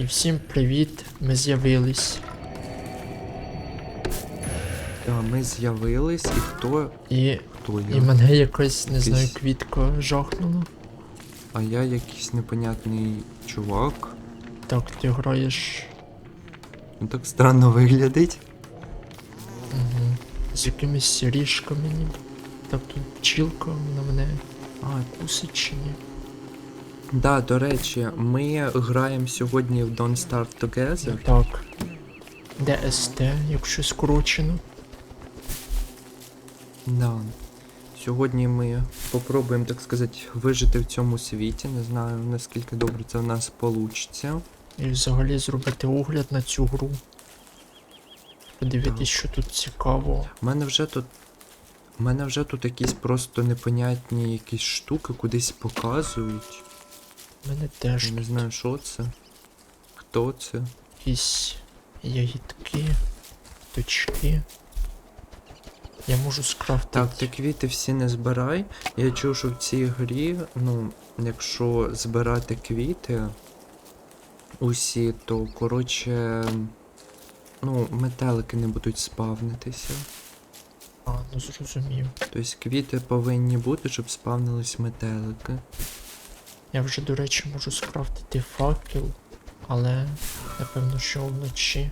І всім привіт, ми з'явились. Да, ми з'явились, і хто. І, Хто і мене якась, не знаю, Якийсь- квітка жахнула. А я якийсь непонятний чувак. Так, ти граєш Ну так странно виглядить. угу. з якимись ріжками. Так тут пчілка на мене А, кусить чи ні? Да, до речі, ми граємо сьогодні в Don't Starve Together. Так. ДСТ, якщо скорочено. Да. Сьогодні ми попробуємо, так сказати, вижити в цьому світі. Не знаю наскільки добре це в нас вийде. І взагалі зробити огляд на цю гру. Подивитись, Так. що тут цікаво. У мене вже тут. У мене вже тут якісь просто непонятні якісь штуки кудись показують. Мене теж Я не знаю, що це. Хто це? якісь ягідки, точки. Я можу скрафтити. Так, ти квіти всі не збирай. Я чув, що в цій грі, ну, якщо збирати квіти усі, то коротше. Ну, метелики не будуть спавнитися. А, ну зрозумів. Тобто квіти повинні бути, щоб спавнились метелики. Я вже, до речі, можу скрафтити факел, але напевно, що вночі.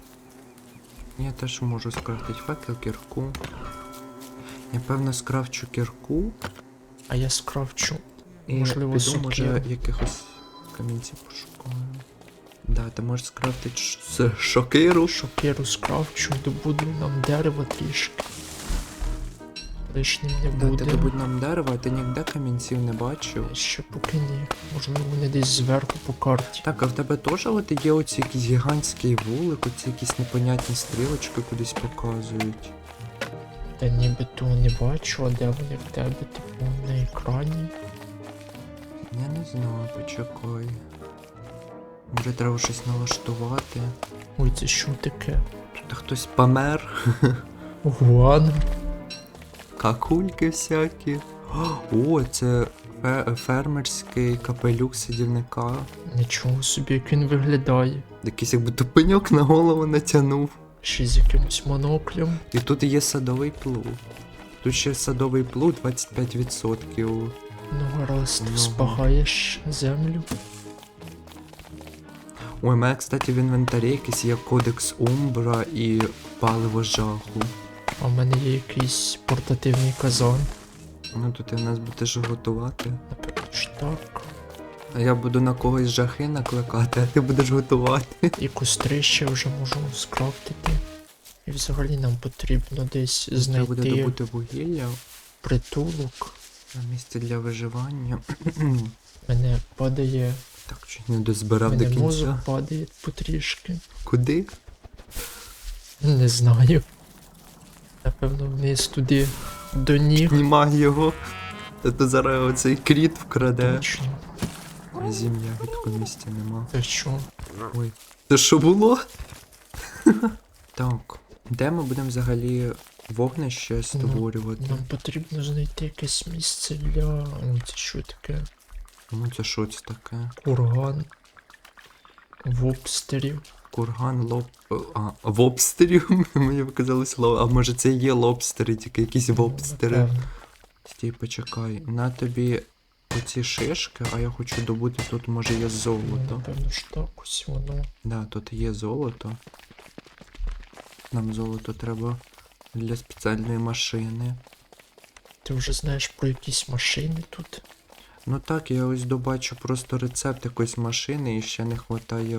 Я теж можу скрафтити факел, кірку. Я певно скрафчу кірку А я скрафчу. і Можливо, піду, може, якихось камінців пошукаю. Да, ти можеш скрафтити шокиру. Шокеру скрафчу, добуду нам дерева трішки. Лишнім не Да, буде. ти добудь нам дерево, а ти ніде камінців не бачив. Ще поки ні. Можливо, вони десь зверху по карті. Так, а в тебе теж от є оці якісь гігантський вулик, оці якісь непонятні стрілочки кудись показують. Я ніби того не бачу, а де вони в тебе, типу, на екрані. Я не знаю, почекай. Може треба щось налаштувати. Ой, це що таке? Тут хтось помер. Гуан. Какульки всякі. О, це фермерський капелюк сидівника. Нічого собі, як він виглядає. Якийсь якби тупеньок на голову натягнув. Ще з якимось моноклем. І тут є садовий плуг. Тут ще садовий плуг 25%. Ну гаразд, Ну. спагаєш землю. Ой, у мене, кстати, в інвентарі якийсь є кодекс Умбра і паливо жаху. А в мене є якийсь портативний казан. Ну тут ти в нас будеш готувати. Напевно, так. А я буду на когось жахи накликати, а ти будеш готувати. І костри ще вже можу скрафтити. І взагалі нам потрібно десь Треба буде добути вугілля притулок. на місце для виживання. Мене падає. Так, чуть не дозбирав до Мене мозок кінця. падає потрішки. Куди? Не знаю. Напевно, вниз туди до ніг. Знімай його. Та то зараз оцей кріт вкраде. Точно. А Зім'я відко місця нема. Та що? Ой. Це що було? так. Де ми будемо взагалі вогнище створювати? Нам потрібно знайти якесь місце для. Ой, це що таке? Ну це що це таке? Курган. Вобстерів. Курган лоб. А, вобстерів? Мені показалось лоб. А може це є лобстери, тільки якісь вобстери. Стій, почекай. На тобі оці шишки, а я хочу добути тут може є золото. Так воно. Да, тут є золото. Нам золото треба для спеціальної машини. Ти вже знаєш про якісь машини тут. Ну так, я ось добачу просто рецепт якоїсь машини і ще не вистачає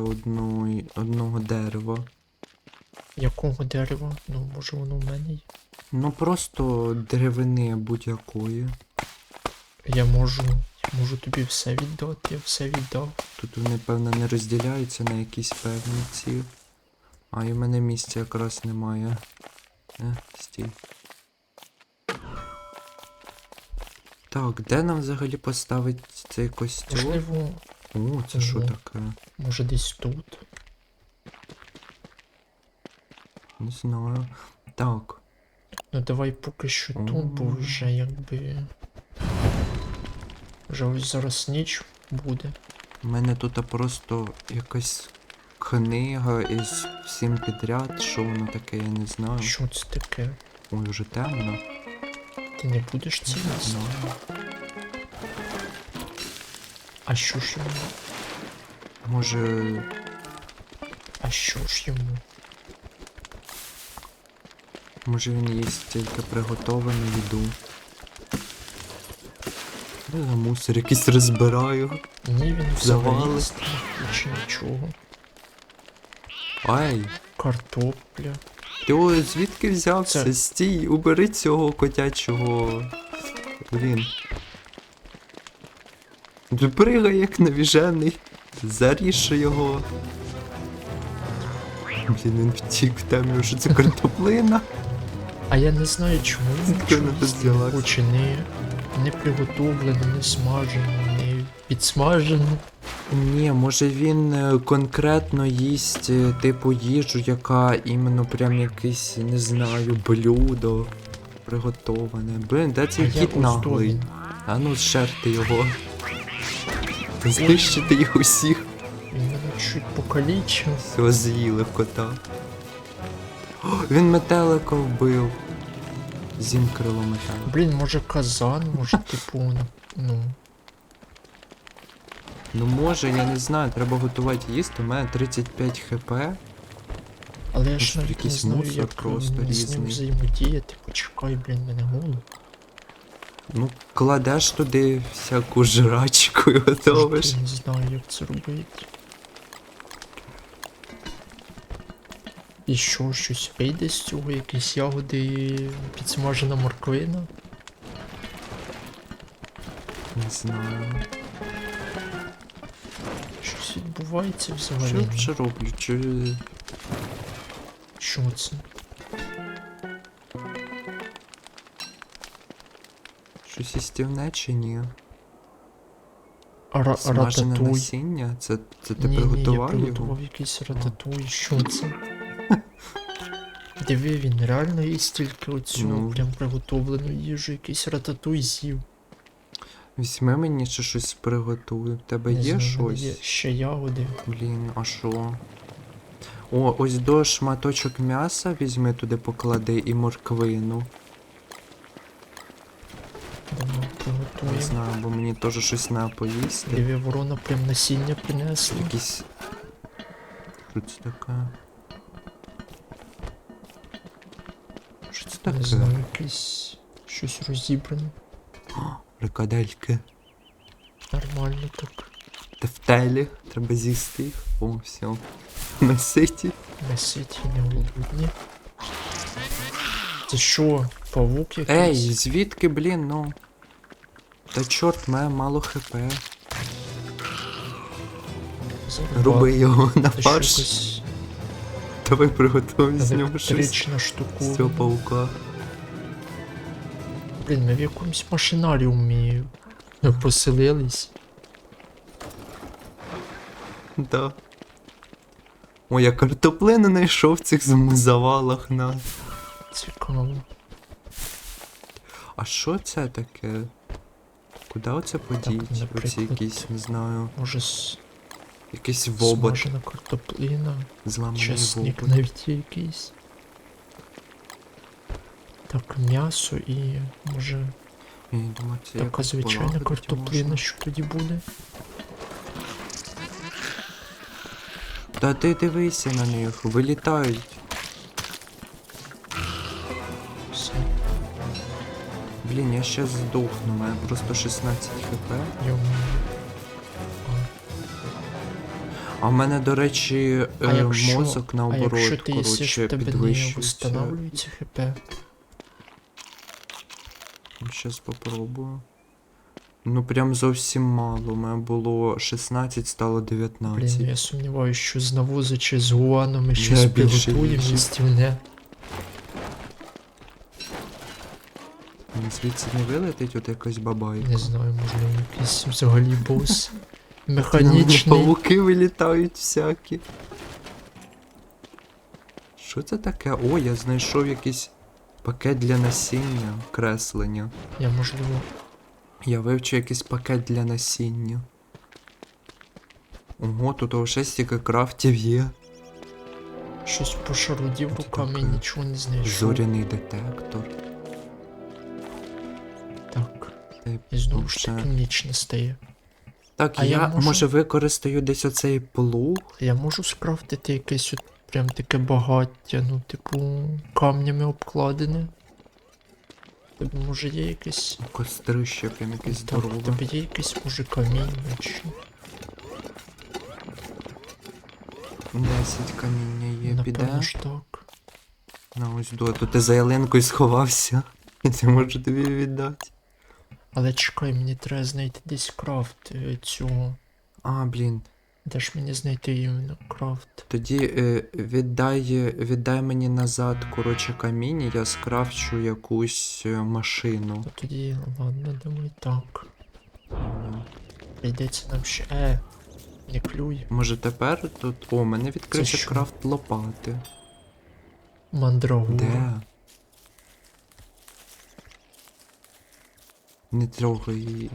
одного дерева. Якого дерева? Ну, може воно в мене є. Ну просто деревини будь-якої. Я можу. Я можу тобі все віддати, я все віддав. Тут вони, певно, не розділяються на якісь певні ці. А і в мене місця якраз немає. Е, стій. Так, де нам взагалі поставити цей костюм? Можливо, О, це що таке? може десь тут. Не знаю. Так. Ну давай поки що тут, бо вже якби. Вже ось зараз ніч буде. У мене тут просто якась книга із всім підряд. Що воно таке, я не знаю. Що це таке? Ой, вже темно. Ти не будеш це їсти? А що ж йому? Може. А що ж йому? Може він їсть тільки приготовану їду. Ну, я мусор якийсь розбираю. Ні, він взагалі Завали. їсти не хоче нічого. Ай, Картопля. Ти о, звідки взявся? Це- Стій, убери цього котячого. Блін. Пригай як навіжений. Заріж його. Блін, він втік в темряву, що це картоплина. А я не знаю, чому взялась? хоче. Не, не приготовлено, не смажено, не підсмажено. Ні, може він е, конкретно їсть е, типу їжу, яка іменно прям якийсь, не знаю, блюдо приготоване. Блін, де цей кіт наглий? А ну зшерти його. Знищити їх усіх. Він мене чуть покалічив. Все з'їли кота. О, він метелика вбив. Зім крило метелика. Блін, може казан, може типу, ну. Ну може, я не знаю, треба готувати їсти. У мене 35 хп. Але я ж навіть не знаю, мусор як просто з ним різний. взаємодіяти. Почекай, блін, мене голод. Ну, кладеш туди всяку жрачку і готовиш. Я не знаю, як це робити. І що, щось вийде з цього, якісь ягоди і підсмажена морквина? Не знаю. Відбувається Що я вже роблю? Чи... Що це? Щось істівне чи ні? Ра- Смажене рататуй? насіння? Це, це ти ні, ні, я приготував приготував якийсь рататуй. Що це? Диви, він реально їсть тільки оцю Ну. прям приготовлену їжу, якийсь рататуй з'їв. Візьми мені ще щось приготуй. В тебе Не є знаю, в мене щось? Є ще ягоди. Блін, а що? О, ось до шматочок м'яса візьми туди поклади і морквину. Не приготуємо. знаю, бо мені теж щось треба поїсти. Диви, ворона прям насіння принесла. Якісь. Що це таке? Що це Не таке? знаю, якесь щось розібране. Рикадельки. Нормально так. Тефтелі. Треба з'їсти їх. О, все. Ми ситі. Не ситі, не голодні. Це що, павук якийсь? Ей, звідки, блін, ну. Та чорт, має мало хп. Руби його на що, фарш. якась Давай приготуємо з нього щось. електрична З штука. цього паука. Блін, ми в якомусь машинаріумі поселились. Да. О, я картоплину знайшов в цих завалах на. Цікаво. А що це таке? Куди оце подіть? Оці якісь, не знаю, Може с- якийсь вобот. смажена картоплина, Зламаний чесник вобот. навіть якийсь. Так, м'ясо і може це така звичайна картоплина, що тоді буде. Та ти дивися на них, вилітають. Все, Блін, я ще здохну, мене просто 16 хп. йому. А в мене, до речі, А е, якщо- мозок А наоборот, якщо ти коротше, підвищується. встановлюється хп. Щас попробую. Ну прям зовсім мало. У мене було 16, стало 19. Блін, я сумніваюся, що з навозу чи з гуаном ми щось більше приготуємо їжі. їстівне. Звідси не вилетить от якась бабайка. Не знаю, можливо, якийсь взагалі бос. Механічний. Павуки вилітають всякі. Що це таке? О, я знайшов якийсь пакет для насіння, креслення. Я можливо. Я вивчу якийсь пакет для насіння. Ого, тут вже стільки крафтів є. Щось пошарудів руками нічого не знайшов. Зоряний детектор. Так. Та І знову ж таки ніч не стає. Так, А я, я може... використаю десь оцей плуг. Я можу скрафтити якесь от прям таке багаття, ну, типу, камнями обкладене. Тобі може є якесь. Кострище, прям якесь Так, здорове. тобі є якесь може каміння чи. 10 каміння є, Напевно піде. ж так. На ось до. Ти за ялинкою сховався. Я можу тобі віддати. Але чекай, мені треба знайти десь крафт е, цього. А, блін. Де ж мені знайти іменно крафт? Тоді е, віддай, віддай мені назад, коротше, каміння, я скрафчу якусь е, машину. То тоді, ладно, думаю, так. Ну, Прийдеться нам ще. Е, не клюй. Може тепер тут. О, мене відкрився що? крафт лопати. Мандрагура. Де? Не трогай її.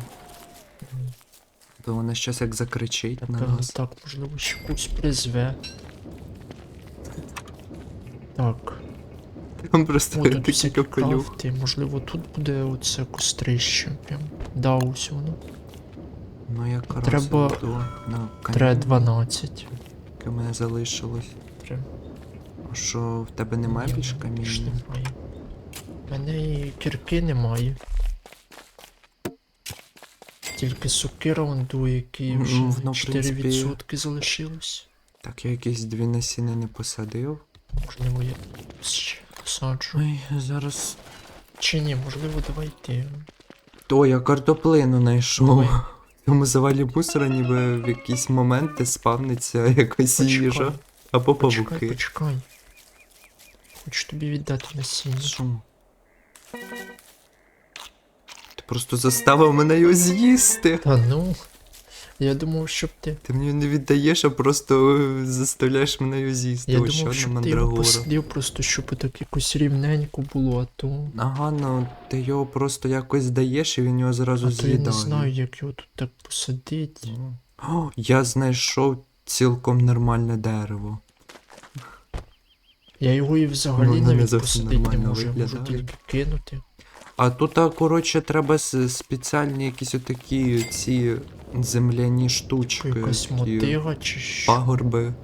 То вона щось як закричить на Напевно, нас. так, можливо, ще когось призве. Так. Там просто О, тут всякі капелюх. крафти. Можливо, тут буде оце кострище. Прям. Да, ось воно. Ну якраз Треба- йду на Треба каміння, 12. яке в мене залишилось. Треба. А що, в тебе немає Ні, більш каміння? немає. У мене і кірки немає. Тільки сокира он дує, який Ну, вже воно, в 4% залишилось. Так, я якісь дві насіни не посадив. Можливо, я ще посаджу. Ой, зараз. Чи ні, можливо, давайте. То я картоплину знайшов. Давай. В цьому завалі мусора ніби в якісь моменти спавниться якась їжа. Почекай, Або почекай, павуки. почекай. Хочу тобі віддати насіння. Що? Ти просто заставив мене його з'їсти. Та ну. Я думав, щоб ти. Ти мені не віддаєш, а просто заставляєш мене його з'їсти. Я Ось ще думав, одна щоб ти його мандрагора. посадив просто, щоб так якось рівненько було, а то. Ага, ну ти його просто якось даєш і він його зразу А то я з'їдає. не знаю, як його тут так посадити. О, я знайшов цілком нормальне дерево. Я його і взагалі Воно не навіть зовсім посадити не нормально можу, я можу виглядає. тільки кинути. А тут, коротше, треба спеціальні якісь отакі ці земляні штучки. Якась такі мотига чи що. Пагорби.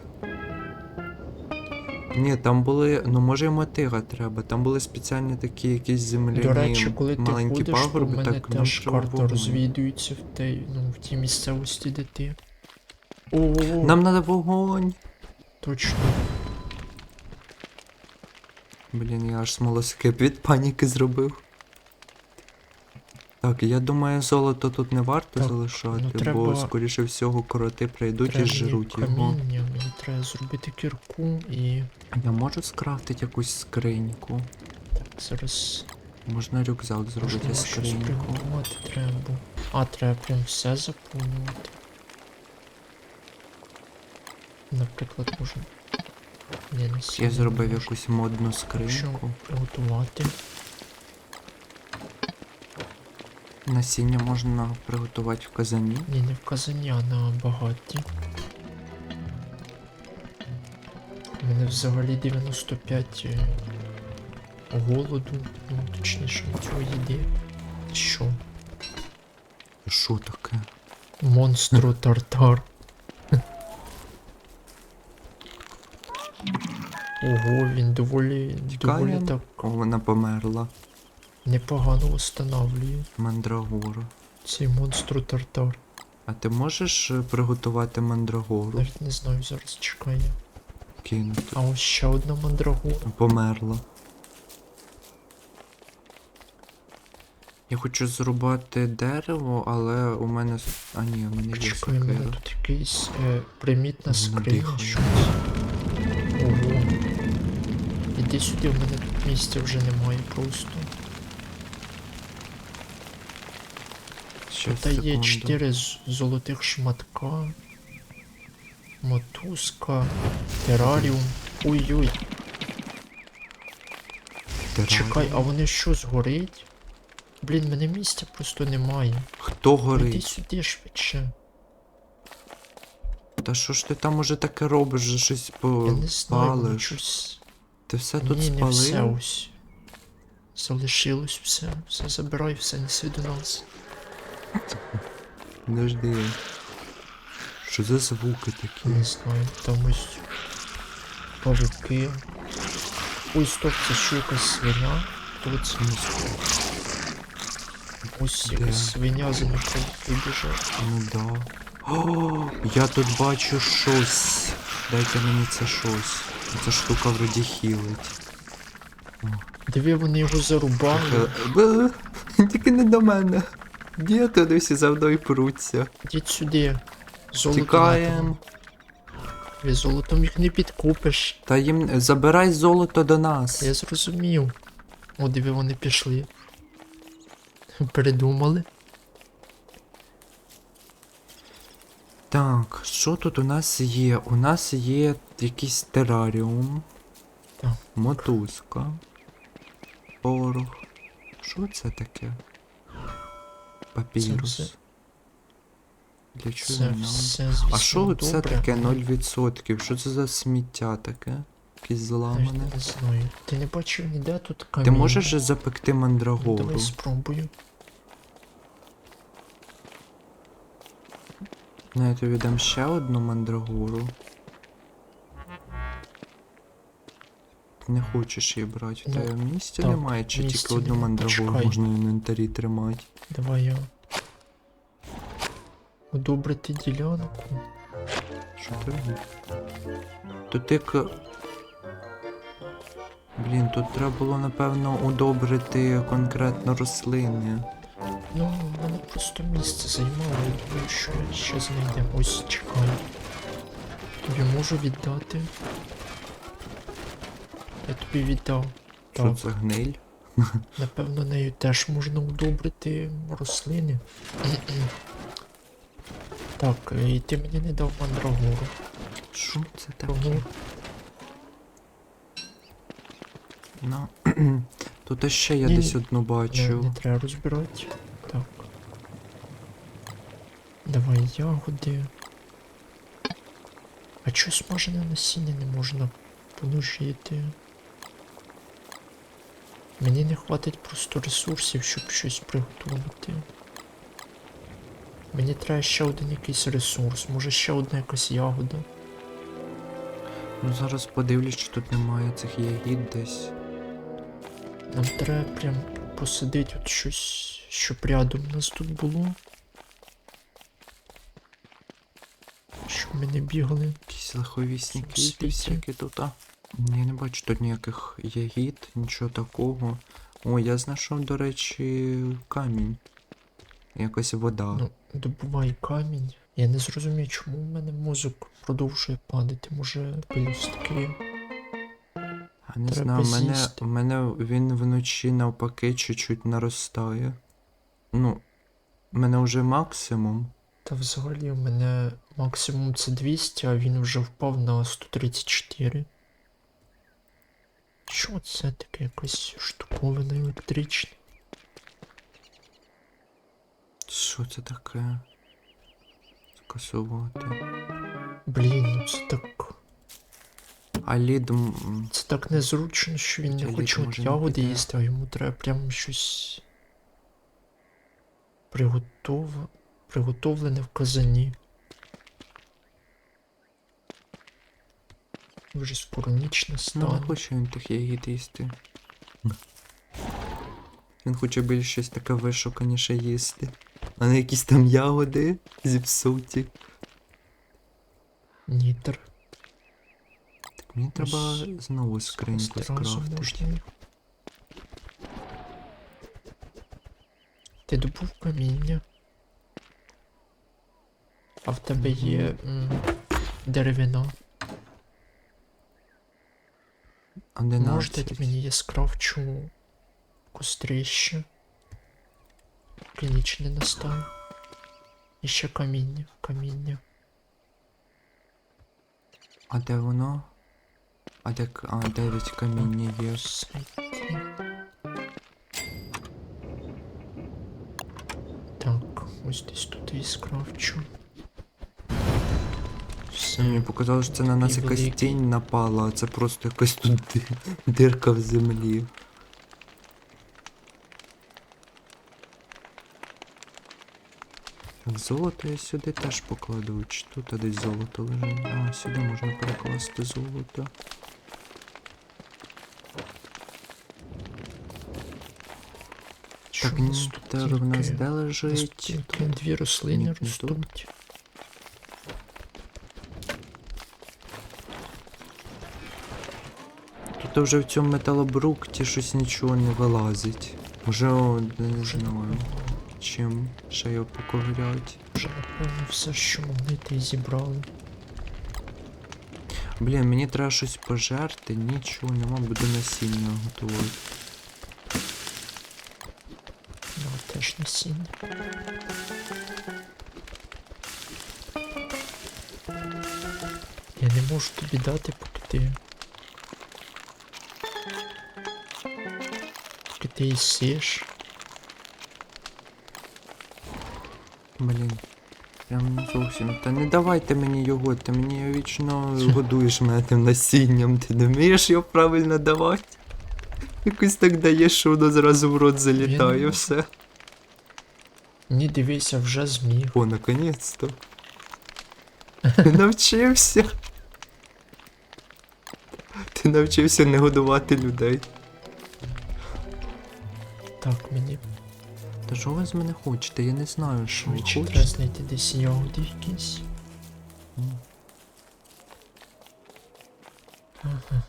Ні, там були. Ну може і мотига треба. Там були спеціальні такі якісь земляні До речі, коли ти маленькі будеш, то пагорби, мене так нам теж карта розвідується в тій, ну, в тій місцевості, де ти. О, Нам треба вогонь. точно. Блін, я аж смолоскип від паніки зробив. Так, я думаю, золото тут не варто Так, залишати, ну, бо скоріше всього кроти прийдуть і Треба жруть його. каміння, мені треба зробити кірку і. Я можу скрафтити якусь скриньку. Так, зараз. Можна рюкзак зробити щось скриньку. приготувати треба. А, треба прям все заповнювати. Наприклад, можна. Ні, не Я зробив можна. якусь модну Що скриньку. приготувати? Насіння можна приготувати в казані. Ні, не в казані, а на багатті. У мене взагалі 95 е, голоду, ну точніше цього їди. Що? Що таке? Монстру тартар. Ого, він доволі, доволі так вона померла. Непогано встановлює Мандрагору. цей монстру тартар. А ти можеш е, приготувати мандрагору? Навіть не знаю, зараз чекаю. Кинути. А ось ще одна мандрагора. Померла. Я хочу зрубати дерево, але у мене. А ні, у мене є у мене тут якийсь е, примітна скриня, щось. Ого. Іди сюди, у мене тут місця вже немає просто. Щас, Тут є секунду. 4 золотих шматка. Мотузка. Тераріум. Ой-ой. Чекай, а вони що, згорить? Блін, мене місця просто немає. Хто Іди горить? сюди швидше. Та що ж ти там уже таке робиш, же щось Я не знаю, воно щось. Ти все тут Ні, не все ось. Залишилось все. Все забирай, все неси до нас. Подожди. Що за звуки такі? Не знаю, там ось павуки. Ой, стоп, це що якась свиня? Хто це? Ось Де? якась свиня за мною вибіжала. Ну да. О, я тут бачу щось. Дайте мені це щось. Ця штука вроді хілить. Диви, вони його зарубали. Тільки не до мене. Де туди всі за мною пруться? Ідіть сюди. Золото. Тікаєм. Ви золотом їх не підкупиш. Та їм забирай золото до нас. Я зрозумів. О, диви, вони пішли. Передумали. Так, що тут у нас є? У нас є якийсь тераріум. Так. Мотузка. Порох. Що це таке? Папірус. Це все- Для чого Це нам? все, звісно, А що це добре. таке 0%? Що це за сміття таке? Якесь Я зламане. не знаю. Ти не бачив ніде тут Ти можеш же запекти мандрагору? Давай спробую. Ну, я тобі дам ще одну мандрагору. Не хочеш її брати, Ну, тебе місця так, немає, чи тільки одну нема. мандрагору можна в інвентарі тримати? Давай я. Удобрити ділянку. Що ти? Тут як. Блін, тут треба було, напевно, удобрити конкретно рослини. Ну, мене просто місце займало, я думаю, що ще знайдемо. Ось чекай. Тобі можу віддати. Я тобі віддав. Що це гниль? напевно, нею теж можна удобрити рослини. Так, і ти мені не дав мандрагору. Що це таке? Ну. Тут ще я Ні, десь одну не, бачу. не треба розбирати. Так. Давай ягоди. А чого смажене насіння не можна понужити? Мені не хватить просто ресурсів, щоб щось приготувати. Мені треба ще один якийсь ресурс, може ще одна якась ягода. Ну зараз подивлюсь, чи тут немає цих ягід десь. Нам треба прям посадити от щось, щоб рядом у нас тут було. Щоб ми не бігали. Якісь лиховісні квіти всякі тут, а. Я не бачу тут ніяких ягід, нічого такого. О, я знайшов, до речі, камінь. Якась вода. Ну, добувай камінь. Я не зрозумію, чому в мене мозок продовжує падати. Може пелюстки. А не треба знаю, в мене, з'їсти. в мене він вночі навпаки чуть-чуть наростає. Ну, в мене вже максимум. Та взагалі у мене максимум це 200, а він вже впав на 134. Що це таке якась штуковина електрична? Що це таке? Скасувати. Блін, ну це так. А лід. Це так незручно, що він не хоче от ягоди їсти, а йому треба прямо щось приготов... приготовлене в казані. Вже скоро ніч Ну, настане. не хоче він тих ягід їсти. Він хоче більш щось таке вишуканіше їсти. А не якісь там ягоди зіпсуті. Нітр. Так мені треба Ось знову скриньку скрафтити. Ти добув каміння. А в тебе є м, деревина. Можете 11. мені я скрафчу кострище. Поки ніч не настане. І ще каміння, каміння. А де воно? А де, а, 9 каміння є. Так, ось десь тут і скрафчу. мені показалось, що це на нас якась тінь напала, а це просто якась тут ди- дирка в землі. Так, золото я сюди теж покладу. Чи тут десь золото лежить? А, сюди можна перекласти золото. Так, тут Нітер в нас де лежить? тільки дві рослини Ні, тут. ростуть. Тут вже в цьому металобрукті щось нічого не вилазить. Може, не знаю, чим ще його поковирять. Вже напевно все, що могли, ти зібрали. Блін, мені треба щось пожерти, нічого нема, буду насіння готувати. На теж насіння. Я не можу тобі дати, поки ти. Поки ти. Блін. Прям зовсім. Та не давайте мені його, ти мені вічно годуєш мене тим насінням, ти не вмієш його правильно давати. Якось так даєш, що воно зразу в рот залітає, можу. все. Ні, дивися, вже зміг. О, наконець-то. Ти навчився. Ти навчився не годувати людей. Так, мені Та що ви з мене хочете? Я не знаю, що ви швидше треба знайти десь ягоди якісь. Ага,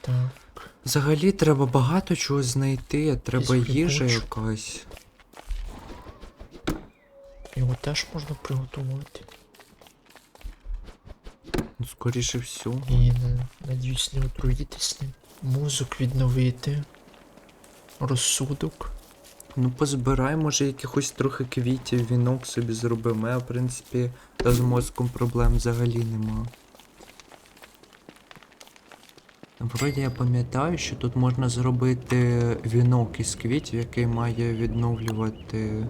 так. Взагалі треба багато чого знайти, треба Якийсь їжа грибочок. якась. Його теж можна приготувати. Ну, скоріше всього. І надіюсь, не отруїтись ним. Мозок відновити. Розсудок. Ну позбирай, може, якихось трохи квітів, вінок собі зробимо. Я, в принципі, та з мозком проблем взагалі нема. Вроді я пам'ятаю, що тут можна зробити вінок із квітів, який має відновлювати,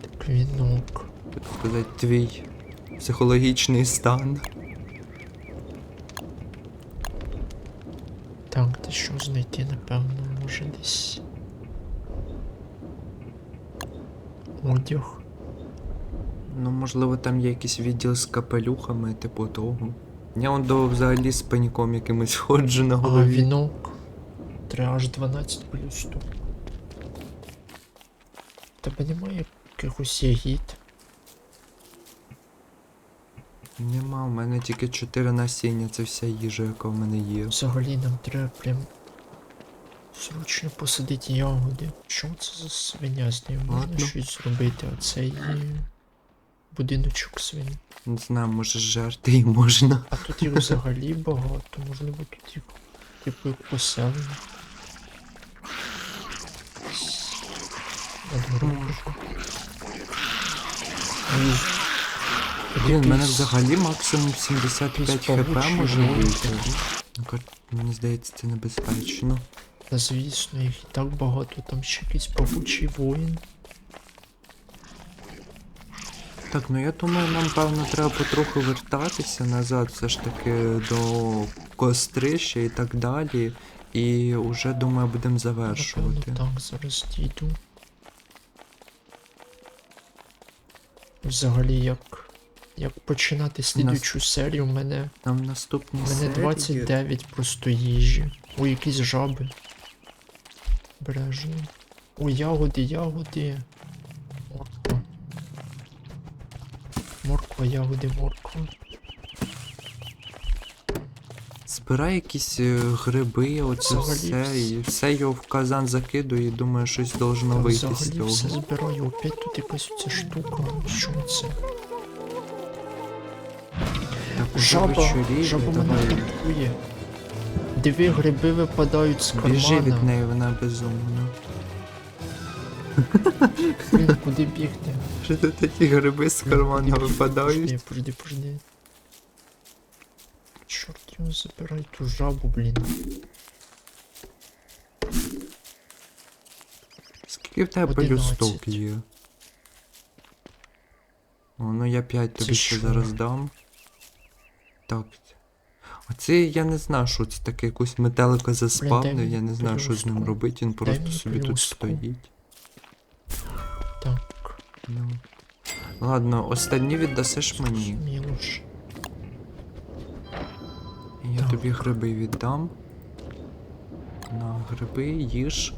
Так вінок. так сказати, твій психологічний стан. Так, ти що знайти, напевно, десь. Одяг. Ну, можливо, там є якийсь відділ з капелюхами, типу того. Я он до взагалі з паніком якимось ходжу на А, голові. вінок. 3 аж 12 плюс 100. Тебе немає якихось ягід. Нема, у мене тільки 4 насіння, це вся їжа, яка в мене є. Взагалі нам треба прям срочно посадити ягоди. Що це за свиня з нею? Можна щось зробити? Оце є будиночок свині. Не знаю, може жерти і можна. А тут їх взагалі багато, можливо тут їх типу поселення. Блін, в мене взагалі максимум 75 хп може бути. Ну, Мені здається, це небезпечно. Та звісно, їх і так багато, там ще якийсь павучий воїн. Так, ну я думаю, нам певно треба потроху вертатися назад, все ж таки до кострища і так далі. І вже думаю, будемо завершувати. Напевно, так, зараз дійду. Взагалі, як. Як починати слідучу серію, у мене, Нам наступні у мене серії 29 просто їжі. Ой, якісь жаби. Бережно. Ой, ягоди, ягоди. Морква. Морква, ягоди, морква. Збирай якісь е, гриби, оце Взагалі все, вс- і все його в казан закидую і думаю, щось должно Та вийти з взагалі цього. все збираю. Опять тут якась оця штука. Що це? Так, уже Жаба, вечоріє, жаба мене давай. атакує. Диви, гриби випадають з кармана. Біжи від неї, вона безумна. Блін, куди бігти? Що тут такі гриби з кармана випадають? Пожди, пожди, пожди. Чорт його забирай ту жабу, блін. Скільки в тебе Одинадцять. є? О, ну я 5 тобі ще зараз дам. Так. Оце я не знаю, що це таке, якусь метелика заспавнив, я не знаю, що з ним робити, він просто собі тут стоїть. Так, Ну. Ладно, останні віддасиш мені. Я Так. тобі гриби віддам. На гриби, їж.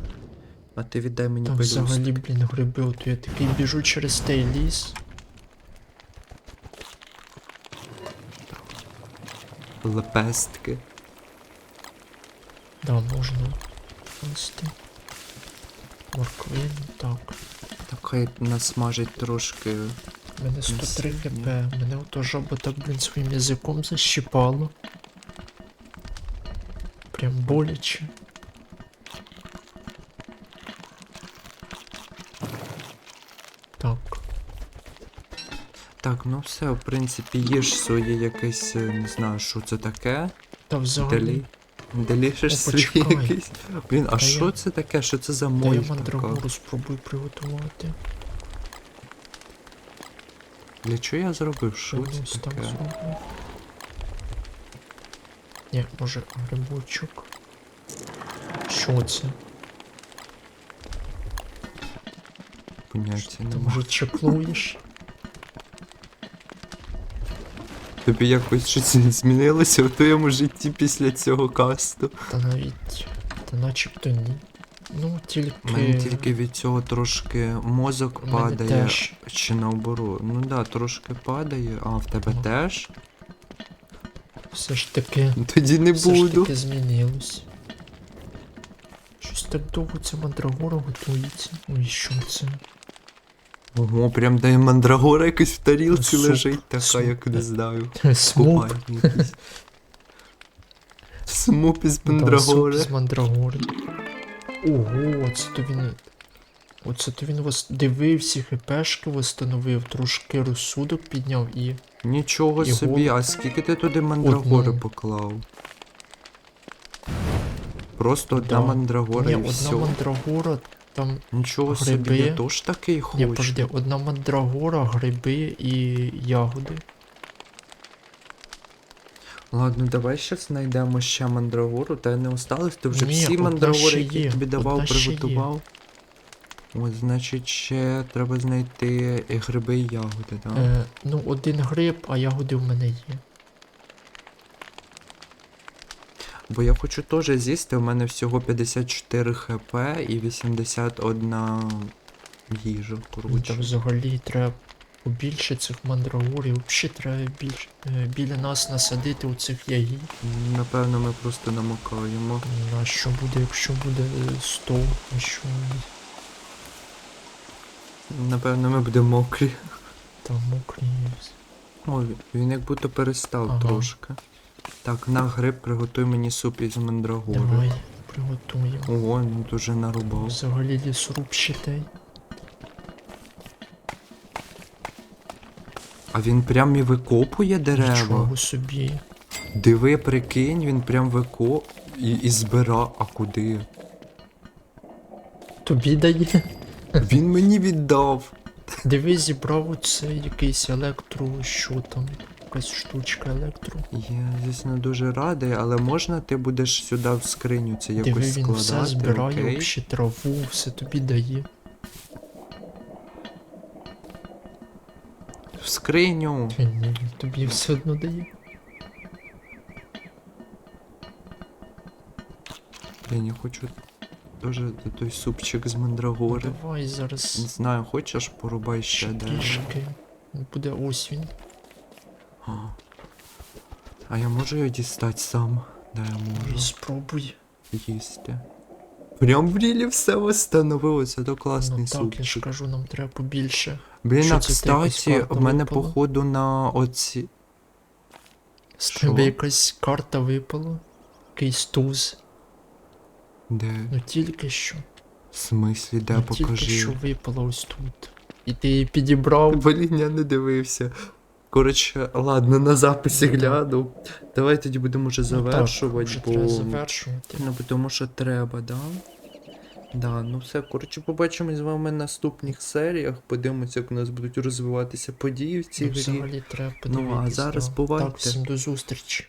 А ти віддай мені пелюстки. взагалі, блін, гриби, от я такий біжу через той ліс. Лепестки. Да, можна нести. Морквину, так. Так хай насмажить трошки. У мене 103 кп. Мене ото жаба так, блін, своїм язиком защіпало. Прям боляче. Так, Так, ну все, в принципі, їж своє якесь, е, не знаю, що це таке. та взагалі. Далі. Делішиш О, свої почекай. Блін, а що це таке? Що це за Та я мандрагору спробую приготувати. Для чого я зробив? Що це таке? Ні, може грибочок. Що це? Поняття Ти нема. може чеклуєш? Тобі якось щось не змінилося в твоєму житті після цього касту. Та навіть. Та начебто ні. Ну, тільки. У мене тільки від цього трошки мозок мене падає. теж. Чи наоборот? Ну да, трошки падає. А в тебе Ну. теж? Все ж таки. Ну, Тоді не все ж буду. таки змінилось. Щось так довго ця мандрагора готується. Ой, що це? Ого, прям де мандрагора якась в тарілці Суп, лежить, така, суп. як не знаю. Смуп. Купальні якісь. Смуп із Да, суп мандрагори. з мандрагори. Ого, оце то він. Оце то він вас дивився, хпшки восстановив, трошки розсудок підняв і. Нічого І собі, а скільки ти туди мандрагори Одну. поклав? Просто одна Да. мандрагора Ні, і одна все. мандрагора, там. Нічого собі, гриби. я теж такий Ні, хочу. подожди, одна мандрагора, гриби і ягоди. Ладно, давай щас знайдемо ще мандрагору, та не осталось, ти вже Ні, всі одна мандрагори, які є, тобі давав, одна ще є. приготував. От, значить, ще треба знайти і гриби і ягоди, так? Е, ну, один гриб, а ягоди в мене є. Бо я хочу теж з'їсти, у мене всього 54 хп і 81 їжа, Ну, Та коротше. взагалі треба побільше цих мандрагорів. Взагалі треба більш, е, біля нас насадити у цих ягід. Напевно, ми просто намокаємо. А що буде, якщо буде е, 100, а що Напевно, ми будемо мокрі. там мокрі. Ой, він як будто перестав Ага. трошки. Так, на гриб приготуй мені суп із мандрагори. Давай, приготуємо. Ого, він дуже нарубав. Взагалі лісоруб щитей. А він прям і викопує дерева. Нічого собі. Диви, прикинь, він прям вико і, і збира. А куди? Тобі дає. Він мені віддав. Диви, зібрав оце якийсь електро, що там, якась штучка електро. Я, звісно, дуже радий, але можна ти будеш сюди в скриню це якось Диви, він все складати, збирає, окей? взагалі траву, все тобі дає. В скриню. Ні, ні, тобі все одно дає. Я не хочу дуже той супчик з мандрагори. Давай Не знаю, хочеш, порубай ще дерево. трішки. Буде ось він. А. а я можу його дістати сам? Да, я можу спробуй. їсти. Прям в рілі все встановилося, то класний ну так, я ж кажу, нам треба побільше. Блін, а кстати, в мене випала? походу на оці. З тебе якась карта випала. Якийсь туз. Де? Ну тільки що. В смислі, де ну, покажи. Тільки що випало ось тут. І ти її підібрав. Блін, я не дивився. Коротше, ладно, на записі Ну, гляну. Давай тоді будемо вже Ну, завершувати, бо. треба завершувати. Ну, тому що треба, да? Да, ну все, коротше, побачимось з вами в наступних серіях. Подивимося, як у нас будуть розвиватися події в цій Ну, грі. взагалі треба Ну, а зараз бувайте. Так, всім до зустрічі.